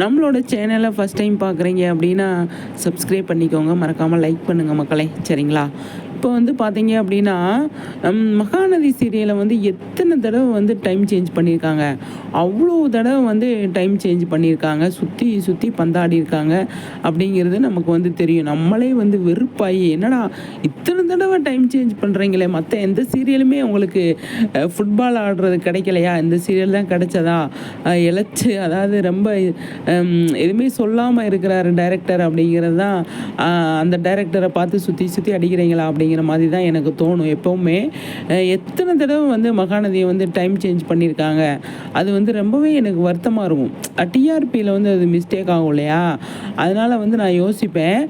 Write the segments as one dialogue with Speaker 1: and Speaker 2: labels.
Speaker 1: நம்மளோட சேனலை first time பார்க்குறீங்க அப்படின்னா சப்ஸ்கிரைப் பண்ணிக்கோங்க. மறக்காமல் லைக் பண்ணுங்கள் மக்களே. சரிங்களா? இப்போ வந்து பார்த்தீங்க அப்படின்னா மகாநதி சீரியலை வந்து எத்தனை தடவை வந்து டைம் சேஞ்ச் பண்ணியிருக்காங்க அவ்வளோ தடவை வந்து டைம் சேஞ்ச் பண்ணியிருக்காங்க சுற்றி சுற்றி பந்தாடி இருக்காங்க அப்படிங்கிறது நமக்கு வந்து தெரியும். நம்மளே வந்து வெறுப்பாயி என்னடா இத்தனை தடவை டைம் சேஞ்ச் பண்ணுறீங்களே மற்ற எந்த சீரியலுமே உங்களுக்கு ஃபுட்பால் ஆடுறது கிடைக்கலையா? இந்த சீரியல் தான் கிடைச்சதா? இழைச்சி அதாவது ரொம்ப எதுவுமே சொல்லாமல் இருக்கிறாரு டைரக்டர் அப்படிங்கிறது தான் அந்த டைரக்டரை பார்த்து சுற்றி சுற்றி அடிக்கிறீங்களா அப்படிங்கிற மாதிரி தான் எனக்கு தோணும். எப்போவுமே எத்தனை தடவை வந்து மகாநதியை வந்து டைம் சேஞ்ச் பண்ணியிருக்காங்க அது வந்து ரொம்பவே எனக்கு வருத்தமாக இருக்கும். டிஆர்பியில் வந்து அது மிஸ்டேக் ஆகும் இல்லையா? அதனால் வந்து நான் யோசிப்பேன்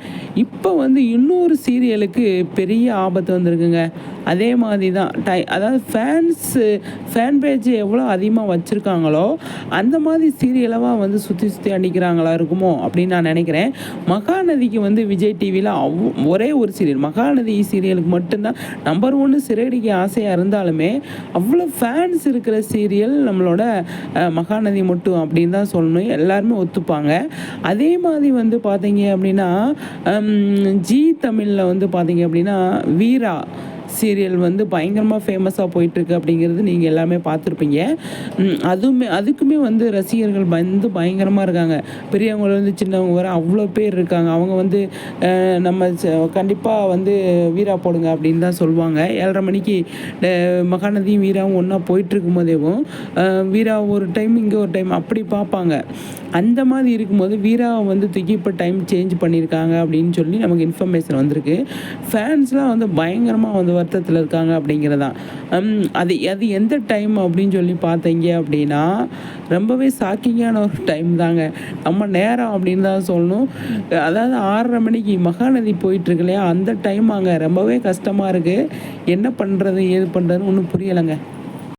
Speaker 1: இப்போ வந்து இன்னொரு சீரியலுக்கு பெரிய ஆபத்து வந்திருக்குங்க. அதே மாதிரி தான். டை அதாவது ஃபேன்ஸு ஃபேன் பேஜ் எவ்வளோ அதிகமாக வச்சுருக்காங்களோ அந்த மாதிரி சீரியலவாக வந்து சுற்றி சுற்றி அடிக்கிறாங்களா இருக்குமோ அப்படின்னு நான் நினைக்கிறேன். மகாநதிக்கு வந்து விஜய் டிவியில் அவ் ஒரே ஒரு சீரியல் மகாநதி சீரியலுக்கு மட்டும்தான். நம்பர் ஒன்று சிறையடிக்க ஆசையாக இருந்தாலுமே அவ்வளோ ஃபேன்ஸ் இருக்கிற சீரியல் நம்மளோட மகாநதி மட்டும் அப்படின்னு தான் சொல்லணும். எல்லாருமே ஒத்துப்பாங்க. அதே மாதிரி வந்து பார்த்தீங்க அப்படின்னா ஜி தமிழில் வந்து பார்த்தீங்க அப்படின்னா வீரா. சீரியல் வந்து பயங்கரமாக ஃபேமஸாக போயிட்டுருக்கு அப்படிங்கிறது நீங்கள் எல்லாமே பார்த்துருப்பீங்க. அதுவுமே அதுக்குமே வந்து ரசிகர்கள் வந்து பயங்கரமாக இருக்காங்க. பெரியவங்க வந்து சின்னவங்க வர அவ்வளோ பேர் இருக்காங்க. அவங்க வந்து நம்ம கண்டிப்பாக வந்து வீரா போடுங்க அப்படின்னு தான் சொல்லுவாங்க. ஏழரை மணிக்கு மகாநதியும் வீராவும் ஒன்றா போயிட்டுருக்கும் போதேவும் வீரா ஒரு டைம் இங்கே ஒரு டைம் அப்படி பார்ப்பாங்க. அந்த மாதிரி இருக்கும்போது வீராவை வந்து தூக்கி இப்போ டைம் சேஞ்ச் பண்ணியிருக்காங்க அப்படின்னு சொல்லி நமக்கு இன்ஃபர்மேஷன் வந்திருக்கு. ஃபேன்ஸ்லாம் வந்து பயங்கரமாக வந்து வருத்தத்தில் இருக்காங்க அப்படிங்கிறதான். அது அது எந்த டைம் அப்படின்னு சொல்லி பார்த்தீங்க அப்படின்னா ரொம்பவே ஷாக்கிங்கான ஒரு டைம் தாங்க. நம்ம நேரம் அப்படின்னு தான் சொல்லணும். அதாவது ஆறரை மணிக்கு மகாநதி போயிட்டுருக்கு இல்லையா? அந்த டைம் அங்கே ரொம்பவே கஷ்டமாக இருக்குது என்ன பண்ணுறது ஏது பண்ணுறதுன்னு ஒன்றும் புரியலைங்க.